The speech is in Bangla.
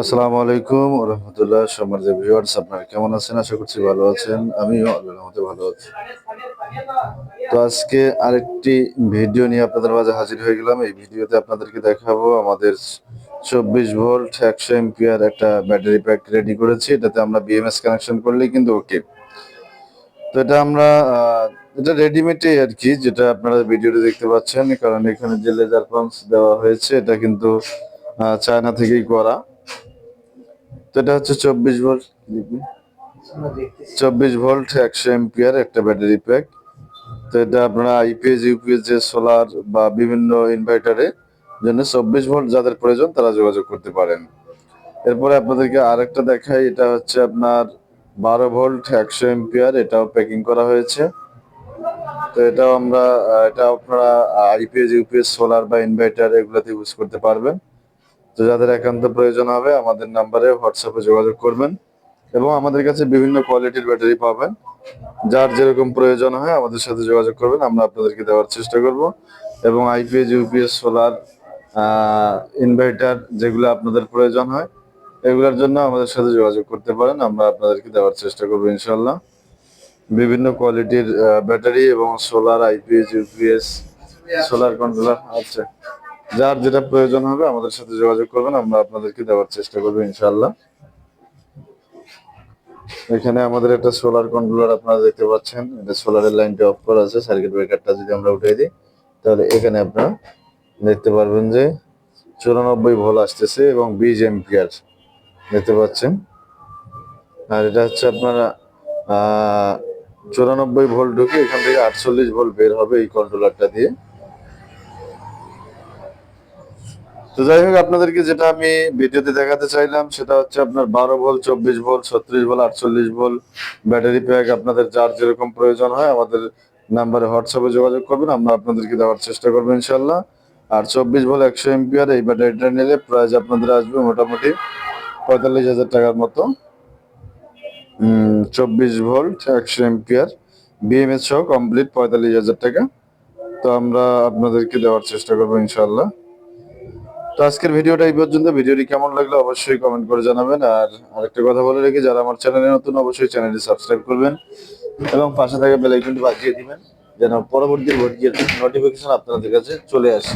আসসালামু আলাইকুম রহমতুল্লাহ সম্মানিত ভিউয়ার্স আপনারা কেমন আছেন? আশা করছি ভালো আছেন। আমিও আল্লাহর রহমতে ভালো আছি। তো আজকে আরেকটি ভিডিও নিয়ে আপনাদের মাঝে হাজির হয়ে গেলাম। এই ভিডিওতে আপনাদেরকে দেখাবো আমাদের চব্বিশ ভোল্ট একশো এমপিয়ার একটা ব্যাটারি প্যাক রেডি করেছি। এটাতে আমরা বিএমএস কানেকশন করলেই কিন্তু ওকে তো এটা আমরা এটা রেডিমেডই আর কি যেটা আপনারা ভিডিওতে দেখতে পাচ্ছেন। কারণ এখানে যে লেজার পাম্পস দেওয়া হয়েছে, এটা কিন্তু চায়না থেকেই করা। তো এটা হচ্ছে চব্বিশ ভোল্ট চব্বিশ ভোল্ট, একশো এমপিয়ার, একটা ব্যাটারি প্যাক। তো এটা আপনারা আইপিএস ইউপিএস যে সোলার বা বিভিন্ন ইনভার্টারে জন্য চব্বিশ ভোল্ট যাদের প্রয়োজন, তারা যোগাযোগ করতে পারেন। এরপরে আপনাদেরকে আরেকটা দেখাই, এটা হচ্ছে আপনার বারো ভোল্ট, একশো এমপিয়ার, এটাও প্যাকিং করা হয়েছে। তো এটাও আমরা এটা আপনারা আইপিএস ইউপিএস সোলার বা ইনভার্টার এগুলোতে ইউজ করতে পারবেন। তো যাদের একান্ত প্রয়োজন হবে, আমাদের নাম্বারে হোয়াটসঅ্যাপে যোগাযোগ করবেন এবং আমাদের কাছে বিভিন্ন কোয়ালিটির ব্যাটারি পাবেন। যার যেরকম প্রয়োজন হয়, আমাদের সাথে যোগাযোগ করবেন, আমরা আপনাদেরকে দেওয়ার চেষ্টা করব। এবং আইপিএস ইউপিএস সোলার ইনভার্টার যেগুলো আপনাদের প্রয়োজন হয়, এগুলোর জন্য আমাদের সাথে যোগাযোগ করতে পারেন, আমরা আপনাদেরকে দেওয়ার চেষ্টা করব ইনশাল্লাহ বিভিন্ন কোয়ালিটির ব্যাটারি এবং solar IPS UPS solar controller আছে। যার যেটা প্রয়োজন হবে আমাদের সাথে যোগাযোগ করবেন, আমরা আপনাদেরকে দেওয়ার চেষ্টা করব ইনশাল্লাহ এখানে আমাদের একটা সোলার কন্ট্রোলার আপনারা দেখতে পাচ্ছেন, এটা সোলারের লাইনটা অফ করা আছে সার্কিট ব্রেকারটা যদি আমরা উঠিয়ে দিই, তাহলে এখানে আপনারা দেখতে পারবেন যে চুরানব্বই ভোল আসতেছে এবং বিশ এম্পিয়ার দেখতে পাচ্ছেন। আর এটা হচ্ছে আপনারা চুরানব্বই ভোল্ট ঢুকে এখান থেকে আটচল্লিশ ভোল্ট বের হবে এই কন্ট্রোলারটা দিয়ে। তো যাই হোক, আপনাদেরকে যেটা আমি ভিডিওতে দেখাতে চাইলাম, সেটা হচ্ছে আপনার বারো ভোল্ট চব্বিশ ভোল্ট ছত্রিশ ভোল্ট আটচল্লিশ ভোল্ট ব্যাটারি প্যাক। আপনাদের যার যেরকম প্রয়োজন হয় আমাদের নাম্বারে হোয়াটসঅ্যাপে যোগাযোগ করবেন, আমরা আপনাদেরকে দেওয়ার চেষ্টা করব ইনশাল্লাহ আর চব্বিশ ভোল্ট একশো এমপিআর, এই ব্যাটারিটা নিলে প্রাইস আপনাদের আসবে মোটামুটি পঁয়তাল্লিশ হাজার টাকার মতো। চব্বিশ ভোল্ট একশো এমপিআর, বিএমএস সহ কমপ্লিট পঁয়তাল্লিশ হাজার টাকা। তো আমরা আপনাদেরকে দেওয়ার চেষ্টা করব ইনশাল্লাহ তো আজকের ভিডিওটা এই পর্যন্ত। ভিডিওটি কেমন লাগল অবশ্যই কমেন্ট করে জানাবেন। আর আরেকটা কথা বলে রেখে, যারা আমার চ্যানেলে নতুন, অবশ্যই চ্যানেলটি সাবস্ক্রাইব করবেন এবং পাশে থাকা বেল আইকনটি বাজিয়ে দিবেন, যেন পরবর্তী নোটিফিকেশন আপনাদের কাছে চলে আসে।